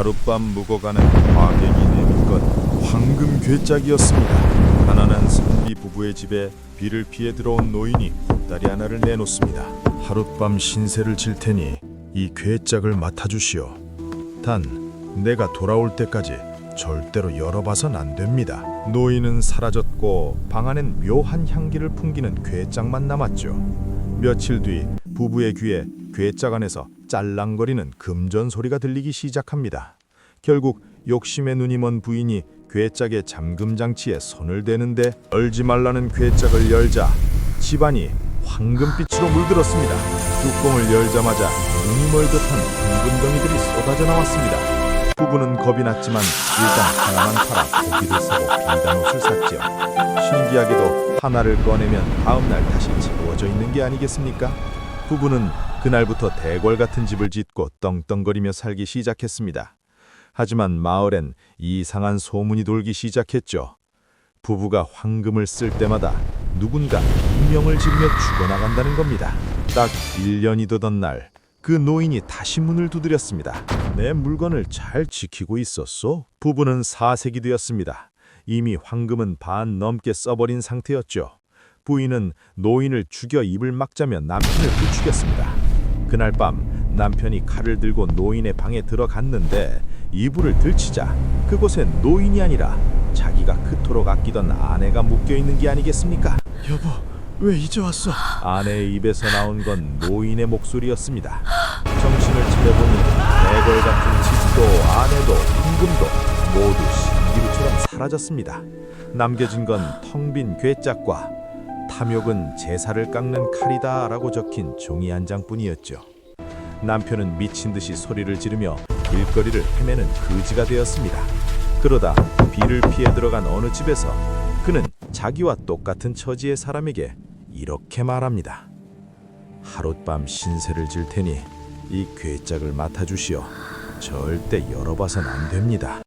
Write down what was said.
하룻밤 묵어가는 과객이 내민 건 황금 괴짝이었습니다. 가난한 선비 부부의 집에 비를 피해 들어온 노인이 보따리 하나를 내놓습니다. 하룻밤 신세를 질 테니 이 괴짝을 맡아주시오. 단 내가 돌아올 때까지 절대로 열어봐선 안 됩니다. 노인은 사라졌고 방 안엔 묘한 향기를 풍기는 괴짝만 남았죠. 며칠 뒤 부부의 귀에 괴짝 안에서 짤랑거리는 금전 소리가 들리기 시작합니다. 결국 욕심의 눈이 먼 부인이 괴짝의 잠금 장치에 손을 대는데 열지 말라는 괴짝을 열자 집안이 황금빛으로 물들었습니다. 뚜껑을 열자마자 눈이 멀 듯한 황금덩이들이 쏟아져 나왔습니다. 부부는 겁이 났지만 일단 하나만 팔아 고기를 사고 빈단 옷을 샀지요. 신기하게도 하나를 꺼내면 다음날 다시 채워져 있는 게 아니겠습니까? 부부는 그날부터 대궐 같은 집을 짓고 떵떵거리며 살기 시작했습니다. 하지만 마을엔 이상한 소문이 돌기 시작했죠. 부부가 황금을 쓸 때마다 누군가 운명을 지르며 죽어나간다는 겁니다. 딱 1년이 되던 날, 그 노인이 다시 문을 두드렸습니다. 내 물건을 잘 지키고 있었소? 부부는 사색이 되었습니다. 이미 황금은 반 넘게 써버린 상태였죠. 부인은 노인을 죽여 입을 막자며 남편을 부추겼습니다. 그날 밤 남편이 칼을 들고 노인의 방에 들어갔는데 이불을 들치자 그곳엔 노인이 아니라 자기가 그토록 아끼던 아내가 묶여 있는 게 아니겠습니까? 여보, 왜 이제 왔어? 아내의 입에서 나온 건 노인의 목소리였습니다. 정신을 차려보니 대궐 같은 집도 아내도 황금도 모두 신기루처럼 사라졌습니다. 남겨진 건 텅 빈 괴짝과 탐욕은 제사를 깎는 칼이다 라고 적힌 종이 한 장뿐이었죠. 남편은 미친 듯이 소리를 지르며 길거리를 헤매는 거지가 되었습니다. 그러다 비를 피해 들어간 어느 집에서 그는 자기와 똑같은 처지의 사람에게 이렇게 말합니다. 하룻밤 신세를 질 테니 이 괴짝을 맡아주시오. 절대 열어봐선 안 됩니다.